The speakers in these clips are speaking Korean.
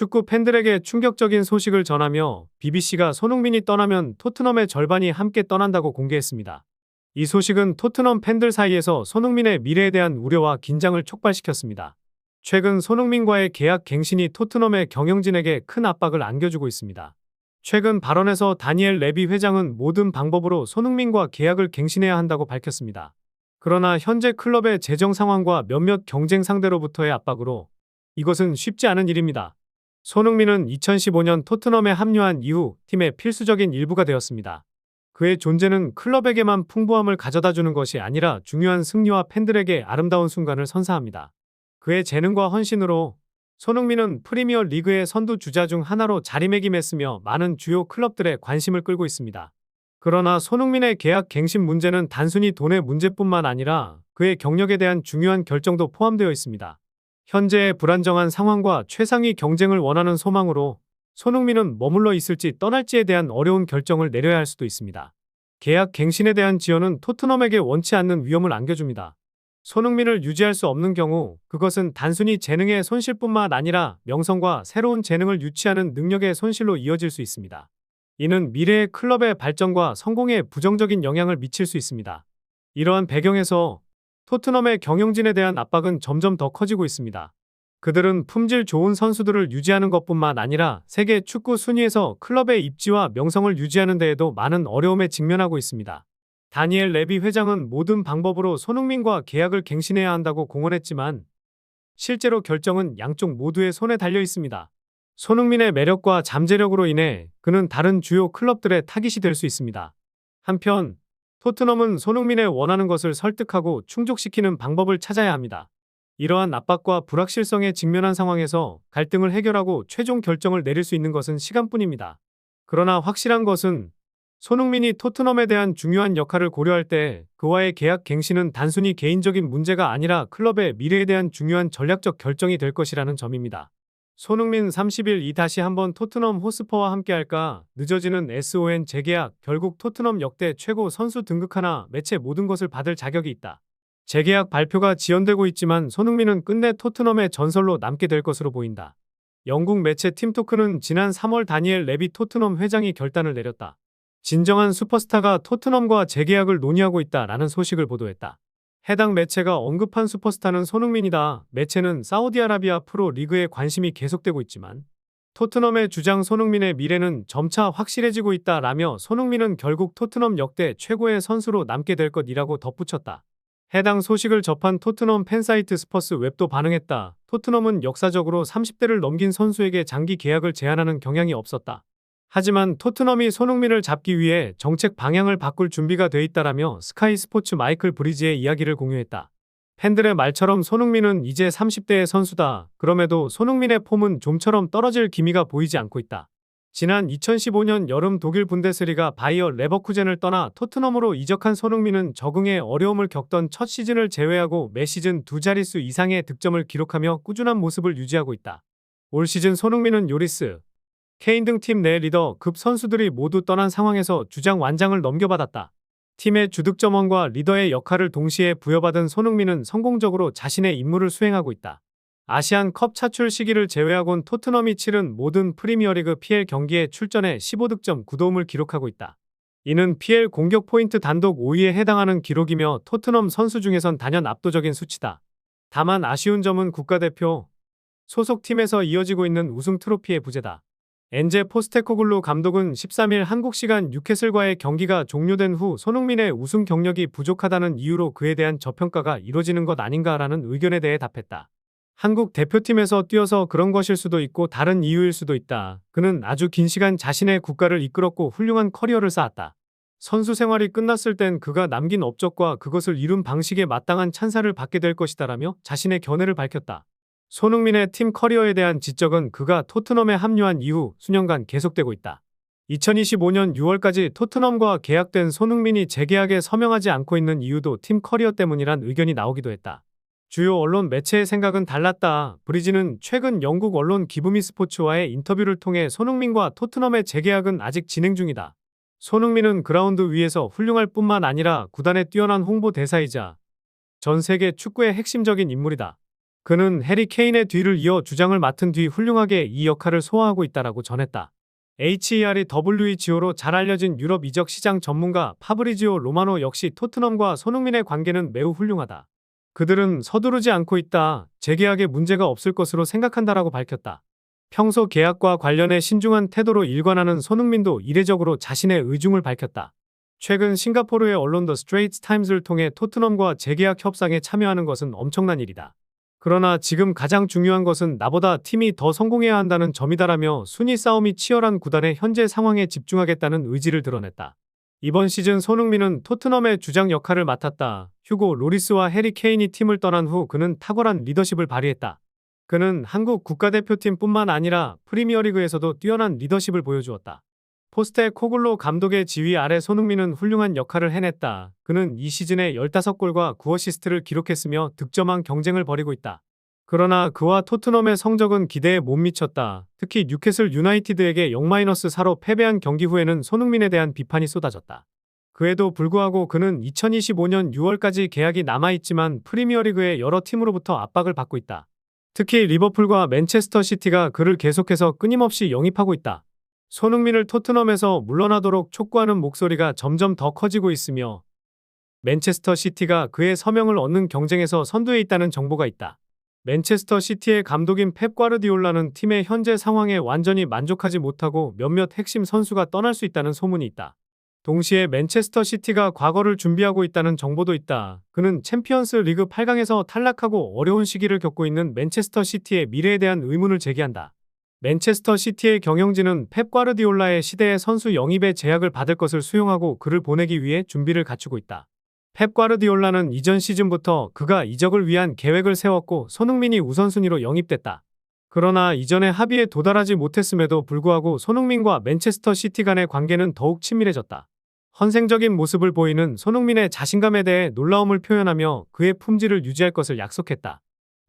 축구 팬들에게 충격적인 소식을 전하며 BBC가 손흥민이 떠나면 토트넘의 절반이 함께 떠난다고 공개했습니다. 이 소식은 토트넘 팬들 사이에서 손흥민의 미래에 대한 우려와 긴장을 촉발시켰습니다. 최근 손흥민과의 계약 갱신이 토트넘의 경영진에게 큰 압박을 안겨주고 있습니다. 최근 발언에서 다니엘 레비 회장은 모든 방법으로 손흥민과 계약을 갱신해야 한다고 밝혔습니다. 그러나 현재 클럽의 재정 상황과 몇몇 경쟁 상대로부터의 압박으로 이것은 쉽지 않은 일입니다. 손흥민은 2015년 토트넘에 합류한 이후 팀의 필수적인 일부가 되었습니다. 그의 존재는 클럽에게만 풍부함을 가져다 주는 것이 아니라 중요한 승리와 팬들에게 아름다운 순간을 선사합니다. 그의 재능과 헌신으로 손흥민은 프리미어 리그의 선두 주자 중 하나로 자리매김했으며 많은 주요 클럽들의 관심을 끌고 있습니다. 그러나 손흥민의 계약 갱신 문제는 단순히 돈의 문제뿐만 아니라 그의 경력에 대한 중요한 결정도 포함되어 있습니다. 현재의 불안정한 상황과 최상위 경쟁을 원하는 소망으로 손흥민은 머물러 있을지 떠날지에 대한 어려운 결정을 내려야 할 수도 있습니다. 계약 갱신에 대한 지원은 토트넘에게 원치 않는 위험을 안겨줍니다. 손흥민을 유지할 수 없는 경우 그것은 단순히 재능의 손실뿐만 아니라 명성과 새로운 재능을 유치하는 능력의 손실로 이어질 수 있습니다. 이는 미래의 클럽의 발전과 성공에 부정적인 영향을 미칠 수 있습니다. 이러한 배경에서 토트넘의 경영진에 대한 압박은 점점 더 커지고 있습니다. 그들은 품질 좋은 선수들을 유지하는 것뿐만 아니라 세계 축구 순위에서 클럽의 입지와 명성을 유지하는 데에도 많은 어려움에 직면하고 있습니다. 다니엘 레비 회장은 모든 방법으로 손흥민과 계약을 갱신해야 한다고 공언했지만 실제로 결정은 양쪽 모두의 손에 달려 있습니다. 손흥민의 매력과 잠재력으로 인해 그는 다른 주요 클럽들의 타깃이 될 수 있습니다. 한편 토트넘은 손흥민의 원하는 것을 설득하고 충족시키는 방법을 찾아야 합니다. 이러한 압박과 불확실성에 직면한 상황에서 갈등을 해결하고 최종 결정을 내릴 수 있는 것은 시간뿐입니다. 그러나 확실한 것은 손흥민이 토트넘에 대한 중요한 역할을 고려할 때 그와의 계약 갱신은 단순히 개인적인 문제가 아니라 클럽의 미래에 대한 중요한 전략적 결정이 될 것이라는 점입니다. 손흥민 30일 이 다시 한번 토트넘 호스퍼와 함께할까 늦어지는 SON 재계약 결국 토트넘 역대 최고 선수 등극 하나 매체 모든 것을 받을 자격이 있다. 재계약 발표가 지연되고 있지만 손흥민은 끝내 토트넘의 전설로 남게 될 것으로 보인다. 영국 매체 팀토크는 지난 3월 다니엘 레비 토트넘 회장이 결단을 내렸다. 진정한 슈퍼스타가 토트넘과 재계약을 논의하고 있다라는 소식을 보도했다. 해당 매체가 언급한 슈퍼스타는 손흥민이다. 매체는 사우디아라비아 프로 리그에 관심이 계속되고 있지만 토트넘의 주장 손흥민의 미래는 점차 확실해지고 있다라며 손흥민은 결국 토트넘 역대 최고의 선수로 남게 될 것이라고 덧붙였다. 해당 소식을 접한 토트넘 팬사이트 스퍼스 웹도 반응했다. 토트넘은 역사적으로 30대를 넘긴 선수에게 장기 계약을 제한하는 경향이 없었다. 하지만 토트넘이 손흥민을 잡기 위해 정책 방향을 바꿀 준비가 돼 있다라며 스카이 스포츠 마이클 브리지의 이야기를 공유했다. 팬들의 말처럼 손흥민은 이제 30대의 선수다. 그럼에도 손흥민의 폼은 좀처럼 떨어질 기미가 보이지 않고 있다. 지난 2015년 여름 독일 분데스리가 바이어 레버쿠젠을 떠나 토트넘으로 이적한 손흥민은 적응에 어려움을 겪던 첫 시즌을 제외하고 매 시즌 두 자릿수 이상의 득점을 기록하며 꾸준한 모습을 유지하고 있다. 올 시즌 손흥민은 요리스, 케인 등 팀 내 리더 급 선수들이 모두 떠난 상황에서 주장 완장을 넘겨받았다. 팀의 주득점원과 리더의 역할을 동시에 부여받은 손흥민은 성공적으로 자신의 임무를 수행하고 있다. 아시안 컵 차출 시기를 제외하곤 토트넘이 치른 모든 프리미어리그 PL 경기에 출전해 15득점 9도움을 기록하고 있다. 이는 PL 공격 포인트 단독 5위에 해당하는 기록이며 토트넘 선수 중에선 단연 압도적인 수치다. 다만 아쉬운 점은 국가대표 소속팀에서 이어지고 있는 우승 트로피의 부재다. 엔제 포스테코글루 감독은 13일 한국 시간 뉴캐슬과의 경기가 종료된 후 손흥민의 우승 경력이 부족하다는 이유로 그에 대한 저평가가 이뤄지는 것 아닌가라는 의견에 대해 답했다. 한국 대표팀에서 뛰어서 그런 것일 수도 있고 다른 이유일 수도 있다. 그는 아주 긴 시간 자신의 국가를 이끌었고 훌륭한 커리어를 쌓았다. 선수 생활이 끝났을 땐 그가 남긴 업적과 그것을 이룬 방식에 마땅한 찬사를 받게 될 것이다라며 자신의 견해를 밝혔다. 손흥민의 팀 커리어에 대한 지적은 그가 토트넘에 합류한 이후 수년간 계속되고 있다. 2025년 6월까지 토트넘과 계약된 손흥민이 재계약에 서명하지 않고 있는 이유도 팀 커리어 때문이란 의견이 나오기도 했다. 주요 언론 매체의 생각은 달랐다. 브리지는 최근 영국 언론 기브미 스포츠와의 인터뷰를 통해 손흥민과 토트넘의 재계약은 아직 진행 중이다. 손흥민은 그라운드 위에서 훌륭할 뿐만 아니라 구단의 뛰어난 홍보 대사이자 전 세계 축구의 핵심적인 인물이다. 그는 해리 케인의 뒤를 이어 주장을 맡은 뒤 훌륭하게 이 역할을 소화하고 있다라고 전했다. HERWGO로 잘 알려진 유럽 이적 시장 전문가 파브리지오 로마노 역시 토트넘과 손흥민의 관계는 매우 훌륭하다. 그들은 서두르지 않고 있다. 재계약에 문제가 없을 것으로 생각한다라고 밝혔다. 평소 계약과 관련해 신중한 태도로 일관하는 손흥민도 이례적으로 자신의 의중을 밝혔다. 최근 싱가포르의 언론 더 스트레이트 타임즈를 통해 토트넘과 재계약 협상에 참여하는 것은 엄청난 일이다. 그러나 지금 가장 중요한 것은 나보다 팀이 더 성공해야 한다는 점이다라며 순위 싸움이 치열한 구단의 현재 상황에 집중하겠다는 의지를 드러냈다. 이번 시즌 손흥민은 토트넘의 주장 역할을 맡았다. 휴고 로리스와 해리 케인이 팀을 떠난 후 그는 탁월한 리더십을 발휘했다. 그는 한국 국가대표팀뿐만 아니라 프리미어리그에서도 뛰어난 리더십을 보여주었다. 포스테 코글로 감독의 지휘 아래 손흥민은 훌륭한 역할을 해냈다. 그는 이 시즌에 15골과 9어시스트를 기록했으며 득점왕 경쟁을 벌이고 있다. 그러나 그와 토트넘의 성적은 기대에 못 미쳤다. 특히 뉴캐슬 유나이티드에게 0-4로 패배한 경기 후에는 손흥민에 대한 비판이 쏟아졌다. 그에도 불구하고 그는 2025년 6월까지 계약이 남아있지만 프리미어리그의 여러 팀으로부터 압박을 받고 있다. 특히 리버풀과 맨체스터 시티가 그를 계속해서 끊임없이 영입하고 있다. 손흥민을 토트넘에서 물러나도록 촉구하는 목소리가 점점 더 커지고 있으며 맨체스터 시티가 그의 서명을 얻는 경쟁에서 선두에 있다는 정보가 있다. 맨체스터 시티의 감독인 펩 과르디올라는 팀의 현재 상황에 완전히 만족하지 못하고 몇몇 핵심 선수가 떠날 수 있다는 소문이 있다. 동시에 맨체스터 시티가 과거를 준비하고 있다는 정보도 있다. 그는 챔피언스 리그 8강에서 탈락하고 어려운 시기를 겪고 있는 맨체스터 시티의 미래에 대한 의문을 제기한다. 맨체스터 시티의 경영진은 펩 과르디올라의 시대의 선수 영입에 제약을 받을 것을 수용하고 그를 보내기 위해 준비를 갖추고 있다. 펩 과르디올라는 이전 시즌부터 그가 이적을 위한 계획을 세웠고 손흥민이 우선순위로 영입됐다. 그러나 이전에 합의에 도달하지 못했음에도 불구하고 손흥민과 맨체스터 시티 간의 관계는 더욱 친밀해졌다. 헌생적인 모습을 보이는 손흥민의 자신감에 대해 놀라움을 표현하며 그의 품질을 유지할 것을 약속했다.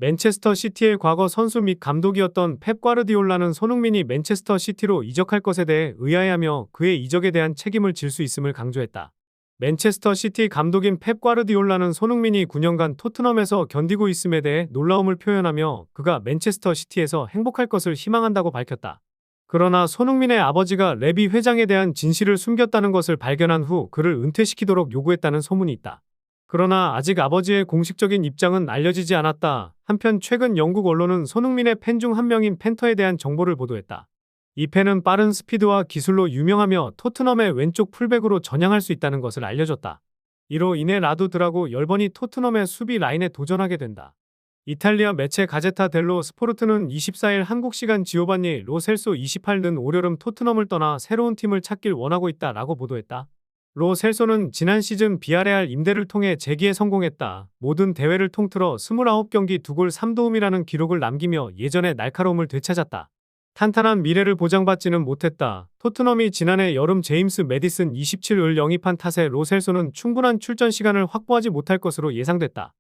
맨체스터 시티의 과거 선수 및 감독이었던 펩 과르디올라는 손흥민이 맨체스터 시티로 이적할 것에 대해 의아해하며 그의 이적에 대한 책임을 질 수 있음을 강조했다. 맨체스터 시티 감독인 펩 과르디올라는 손흥민이 9년간 토트넘에서 견디고 있음에 대해 놀라움을 표현하며 그가 맨체스터 시티에서 행복할 것을 희망한다고 밝혔다. 그러나 손흥민의 아버지가 레비 회장에 대한 진실을 숨겼다는 것을 발견한 후 그를 은퇴시키도록 요구했다는 소문이 있다. 그러나 아직 아버지의 공식적인 입장은 알려지지 않았다. 한편 최근 영국 언론은 손흥민의 팬 중 한 명인 팬터에 대한 정보를 보도했다. 이 팬은 빠른 스피드와 기술로 유명하며 토트넘의 왼쪽 풀백으로 전향할 수 있다는 것을 알려줬다. 이로 인해 라두 드라고 열번이 토트넘의 수비 라인에 도전하게 된다. 이탈리아 매체 가제타 델로 스포르트는 24일 한국 시간 지오반니 로셀소 28는 올여름 토트넘을 떠나 새로운 팀을 찾길 원하고 있다라고 보도했다. 로 셀소는 지난 시즌 비아레알 임대를 통해 재기에 성공했다. 모든 대회를 통틀어 29경기 2골 3도움이라는 기록을 남기며 예전의 날카로움을 되찾았다. 탄탄한 미래를 보장받지는 못했다. 토트넘이 지난해 여름 제임스 메디슨 27을 영입한 탓에 로 셀소는 충분한 출전 시간을 확보하지 못할 것으로 예상됐다.